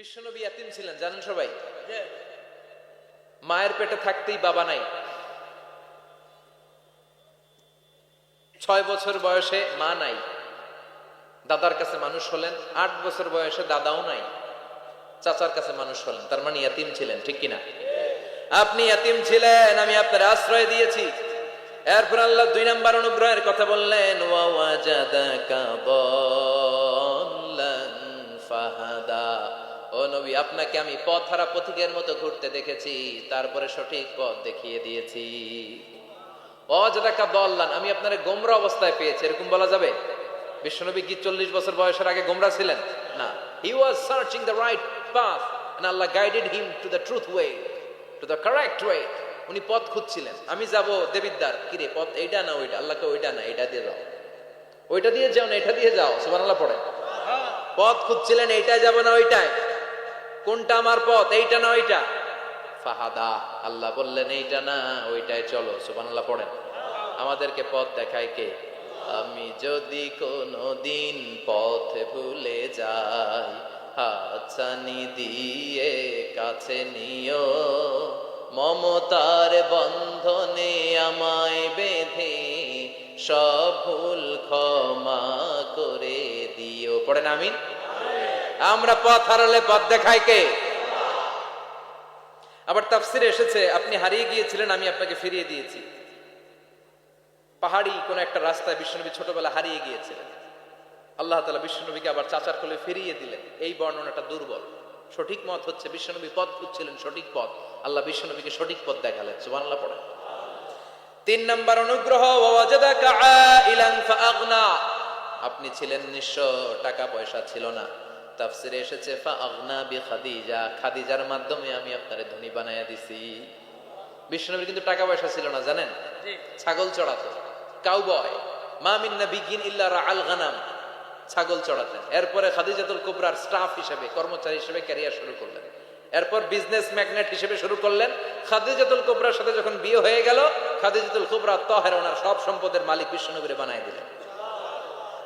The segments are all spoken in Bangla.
বিশ্বনবী এতিম ছিলেন, জানেন সবাই? মায়ের পেটে থাকতেই বাবা নাই। ছয় বছর বয়সে মা নাই। দাদার কাছে মানুষ হলেন, আট বছর বয়সে দাদাও নাই। চাচার কাছে মানুষ হলেন, তার মানে এতিম ছিলেন, ঠিক কিনা? আপনি এতিম ছিলেন, আমি আপনার আশ্রয় দিয়েছি। এরপর আল্লাহ দুই নম্বর অনুগ্রহের কথা বললেন ওয়াওয়াজাদাকা বল্লান ফাহাদা। ও নবী, আপনাকে আমি পথ হারা পথিকের মতো ঘুরতে দেখেছি, তারপরে সঠিক পথ দেখিয়ে দিয়েছি। অজাদাকা বললান আমি আপনার গোমরা অবস্থায় পেয়েছি, এরকম বলা যাবে? বিশ্বনবী কি চল্লিশ বছর বয়সের আগে গোমরা ছিলেন? না। He was searching the right path and Allah guided him to the truth way to the correct way উনি পথ খুঁজছিলেন। আমি যাব দেবিদ্দার কিরে, পথ এইটা না ওইটা? আল্লাহকে ওইটা না এটা দিয়ে যাও। ওইটা দিয়ে যাও না এটা দিয়ে যাও? সুবহানাল্লাহ, পড়ে। পথ খুঁজছিলেন এইটাই যাব না ওইটাই কোনটা আমার পথ, এইটা না ওইটা? ফাহাদা, আল্লাহ বললেন, এইটা না, ওইটাই চলো, সুবহানাল্লাহ, পড়েন। আমাদেরকে পথ দেখায় কে? আমি যদি কোনো দিন পথ ভুলে যাই, হাতছানি দিয়ে কাছে নিও, মমতার বন্ধনে আমায় বেঁধে, সব ভুল ক্ষমা করে দিও। পড়েন, আমিন। আমরা পথ হারালে পথ দেখায় কে? আবার তাফসিরে এসেছে, আপনি হারিয়ে গিয়েছিলেন, আমি আপনাকে ফিরিয়ে দিয়েছি। পাহাড়ি কোন একটা রাস্তায় বিষ্ণুনবী ছোটবেলা হারিয়ে গিয়েছিলেন। আল্লাহ তালা বিষ্ণুনবীকে আবার চাচার কোলে ফিরিয়ে দিলেন। এই বর্ণনাটা দুর্বল। সঠিক মত হচ্ছে বিষ্ণুনবী পথ খুঁজছিলেন, সঠিক পথ। আল্লাহ বিষ্ণুনবীকে সঠিক পথ দেখালেন, সুবহানাল্লাহ পড়ে। তিন নম্বর অনুগ্রহ আপনি ছিলেন নিঃস্ব, টাকা পয়সা ছিল না। তাফসিরে এসেছে ফাআগনা বি খাদিজা খাদিজার মাধ্যমে আমি আপনারে ধনী বানায়া দিছি। বিষ্ণুনবীর কিন্তু টাকা পয়সা ছিল না জানেন? ছাগল চড়াতো। কাউবয় মা মিন নাবিয়িন ইল্লা রাআল গানাম ছাগল চড়াতেন। এরপরে খাদিজাতুল কুবরার স্টাফ হিসেবে কর্মচারী হিসেবে ক্যারিয়ার শুরু করলেন। এরপর বিজনেস ম্যাগনেট হিসেবে শুরু করলেন। খাদিজাতুল কুবরার সাথে যখন বিয়ে হয়ে গেল খাদিজাতুল কুবরা তহের ওনার সব সম্পদের মালিক বিষ্ণুনবীরে বানায় দিলেন।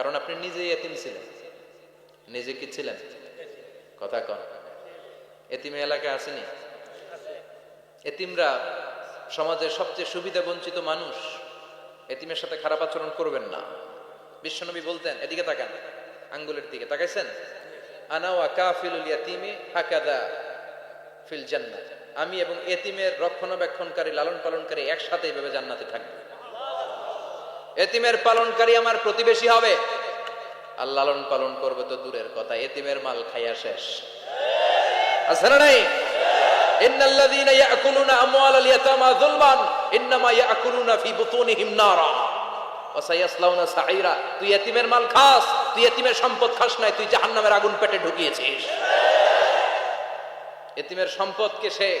কারণ আপনি নিজেই এতিম ছিলেন। নিজে কি ছিলেন? কথা কন। এতিমে এলাকায় আসেনি? এতিমরা সমাজের সবচেয়ে সুবিধা বঞ্চিত মানুষ, এতিমের সাথে খারাপ আচরণ করবেন না। বিশ্বনবী বলতেন, এদিকে তাকান, আঙ্গুলের দিকে তাকাইছেন? আনা ওয়া কাফিলুল ইয়াতিমি হাকাদা ফিল জান্নাত আমি এবং এতিমের রক্ষণাবেক্ষণকারী লালন পালনকারী একসাথে এইভাবে জান্নাতে থাকবে। এতিমের পালনকারী আমার প্রতিবেশী হবে। আর লালন পালন করবে তো দূরের কথা, এতিমের মাল খাইয়া শেষ। তুই এতিমের মাল খাস, তুই এতিমের সম্পদ খাস নাই, তুই আগুন পেটে ঢুকিয়েছিস। এতিমের সম্পদকে সে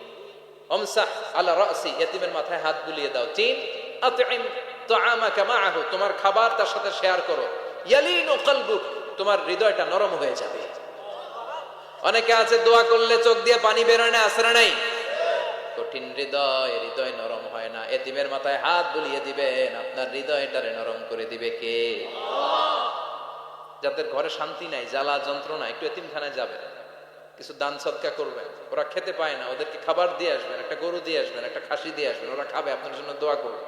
অমসাহ আলা রাসি এতিমের মাথায় হাত বুলিয়ে দাও। তিন আতইম তুআমাকা মাআহু, তোমার খাবার তার সাথে শেয়ার করো। ইয়ালিনু কলবুক, তোমার হৃদয়টা নরম হয়ে যাবে। অনেকে আছে, দোয়া করলে চোখ দিয়ে পানি বেরোয় না আসরে নাই? কঠিন হৃদয় হৃদয় নরম হয় না। এতিমের মাথায় হাত বুলিয়ে দিবেন আপনার হৃদয়টারে নরম করে দিবে কে? যাদের ঘরে শান্তি নাই, জ্বালা যন্ত্রণা, একটু এতিমখানায় যাবেন কিছু দান সৎকা করবেন। ওরা খেতে পায় না, ওদেরকে খাবার দিয়ে আসবেন, একটা গরু দিয়ে আসবেন, একটা খাসি দিয়ে আসবেন, ওরা খাবে, আপনার জন্য দোয়া করবে।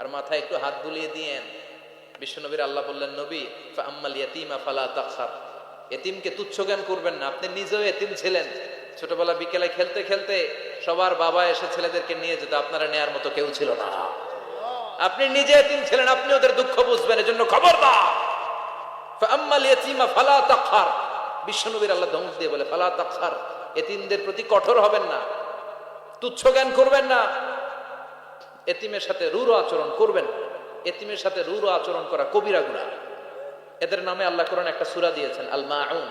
আর মাথায় একটু হাত বুলিয়ে দিয়েন। বিশ্বনবীর আল্লাহ বললেন, নবী আম্মাল ইয়াতিমা ফালা তাকসার এতিমকে তুচ্ছ জ্ঞান করবেন না, আপনি নিজেও এতিম ছিলেন। ছোটবেলা, বিকেলে খেলতে খেলতে সবার বাবা এসে ছেলেদেরকে নিয়ে যেত, আপনারা নেয়ার মতো কেউ ছিল না। আপনি নিজে এতিম ছিলেন, আপনি ওদের দুঃখ বুঝবেন, এজন্য খবরদার। ফাম্মাল ইয়াতিমা ফালা তাকহার বিশ্বনবীর আল্লাহ ধমক দিয়ে বলে ফালা তাকহার এতিমদের প্রতি কঠোর হবেন না তুচ্ছ জ্ঞান করবেন না এতিমের সাথে রুর আচরণ করবেন না এতিমের সাথে রুর আচরণ করা কবিরা গুনাহ এদের নামে আল্লাহ কোরআন একটা সূরা দিয়েছেন আল মাউন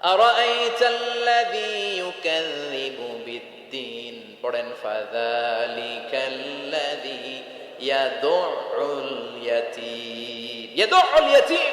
أرأيت الذي يكذب بالدين পড়েন فذلك الذي يدع اليتيم ইয়াদুল ইয়াতীম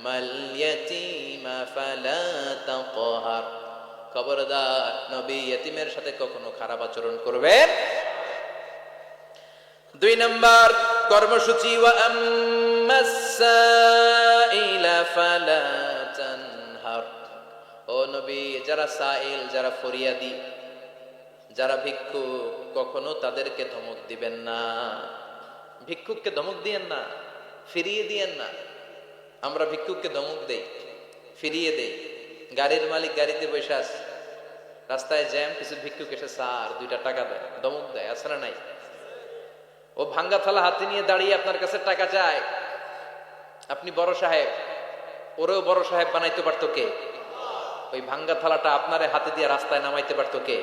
ফাআম্মাল ইয়াতীমা ফালা তাকহার খবরদার নবী এতিমের সাথে কখনো খারাপ আচরণ করবেন? দুই নাম্বার, কর্মসূচি, ওয়া আম্মাস ফালা তানহার। ও নবী, যারা সাইল, যারা ফরিয়াদি, যারা ভিক্ষুক, কখনো তাদেরকে ধমক দিবেন না। ভিক্ষুককে ধমক দিয়েন না, ফিরিয়ে দিয়েন না। আমরা ভিক্ষুককে ধমক দেই, ফিরিয়ে দেই। গাড়ির মালিক গাড়িতে বসে আছে। রাস্তায় জ্যাম, কিছু ভিক্ষুক এসে সার দুইটা টাকা দেয় ধমক দেয়, আছে না নাই? ও ভাঙ্গা থালা হাতে নিয়ে দাঁড়িয়ে আপনার কাছে টাকা চায়। আপনি বড় সাহেব, ওরেও বড় সাহেব বানাইতে পারতো কে? ওই ভাঙ্গা থালাটা আপনারে হাতে দিয়ে রাস্তায় নামাইতে পারতো কে?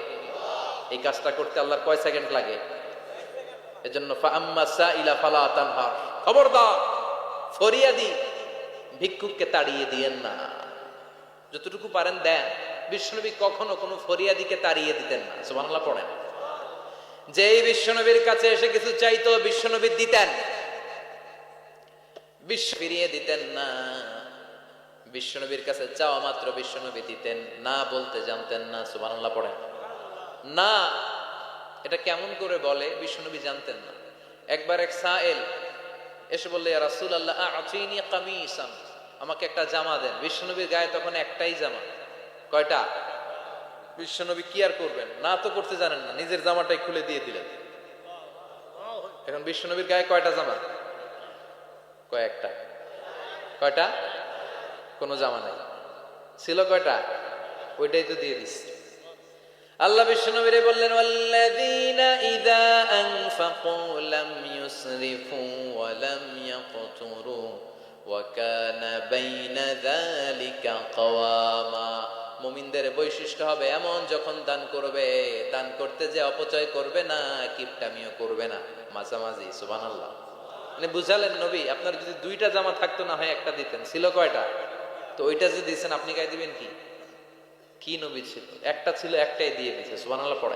এই কাজটা করতে আল্লাহর কয় সেকেন্ড লাগে? এজন্য খবরদার, ফরিয়াদি ভিক্ষুককে তাড়িয়ে দিয়েন না। যতটুকু পারেন দেন। বিশ্বনবী কখনো কোনো ফরিয়াদিকে তাড়িয়ে দিতেন না। সুবহানাল্লাহ, পড়েন। যেই বিশ্বনবীর কাছে এসে কিছু চাইতো, বিশ্বনবী দিতেন। বিশ্ব ফিরিয়ে দিতেন না। বিশ্বনবীর কাছে চাওয়া মাত্র বিশ্বনবী দিতেন। না বলতে জানতেন না। সুবহানাল্লাহ, পড়েন। না, এটা কেমন করে বলে? বিশ্বনবী জানতেন না। একবার এক সায়েল এসে বললে রাসুল আল্লাহ আচিনি আমাকে একটা জামা দেন। বিশ্বনবীর গায়ে তখন একটাই জামা। কয়টা? বিশ্বনবী কি আর করবেন? না তো করতে জানেন না। নিজের জামাটাই খুলে দিয়ে দিলেন। এখন বিশ্বনবীর গায়ে কয়টা জামা? কয়েকটা। কয়টা? কোনো জামা নাই। ছিল কয়টা? ওইটাই তো দিয়ে দিস। আল্লাহ বিশ্বনবীরে বললেন, ওয়াল্লাযীনা ইযা আনফাকু লাম ইউসরিফু ওয়া লাম ইয়াকতুরু। ওয়া কানা বাইনা যালিকা কাওয়ামা মুমিনদের বৈশিষ্ট্য হবে এমন, যখন দান করবে, দান করতে যে অপচয় করবে না, কিপটামিও করবে না। মাঝামাঝি, সুবহানাল্লাহ। মানে বুঝালেন নবী, আপনার যদি দুইটা জামা থাকতো না হয়, একটা দিতেন। ছিল কয়টা? তো ওইটা যে দিয়েছেন আপনি গায়ে দিবেন কি? কি নবী ছিল? একটা ছিল, একটাই দিয়ে দিয়েছে সুবহানাল্লাহ পড়ে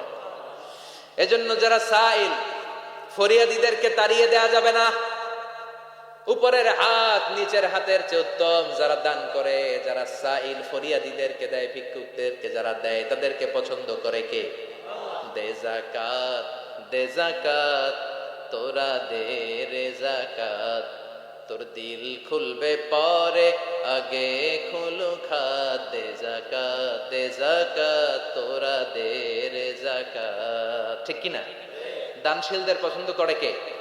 এজন্য যারা সাইল, ফরিয়াদিদেরকে তাড়িয়ে দেয়া যাবে না। উপরের হাত নিচের হাতের চেয়ে উত্তম, যারা দান করে, যারা সাইল ফরিয়াদিদেরকে দেয়, ভিক্ষুকদেরকে যারা দেয়, তাদেরকে পছন্দ করে কে? দে জাকাত দে জাকাত তোরা দে রে জাকাত তোর দিল খুলবে পরে, আগে খুলু খাত। দে জাকাত দে জাকাত তোরা দে রে জাকাত ঠিক কি না দানশীলদের পছন্দ করে কে?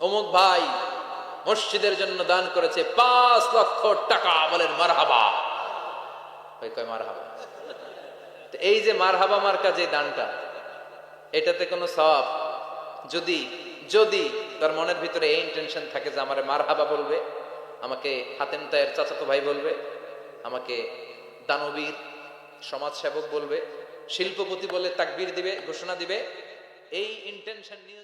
অমুক ভাই মসজিদের জন্য দান করেছে পাঁচ লক্ষ টাকা বলেন, মারহাবা। ওই কয়, মারহাবা? এই যে মারহাবা মার্কা যে দানটা, এটাতে কোনো সব যদি যদি তার মনের ভিতরে এই ইন্টেনশন থাকে যে আমার মারহাবা বলবে, আমাকে হাতেম তায়ের চাচাতো ভাই বলবে, আমাকে দানবীর, সমাজসেবক বলবে, শিল্পপতি বলে তাকবীর দিবে, ঘোষণা দিবে, এই ইন্টেনশন নিয়ে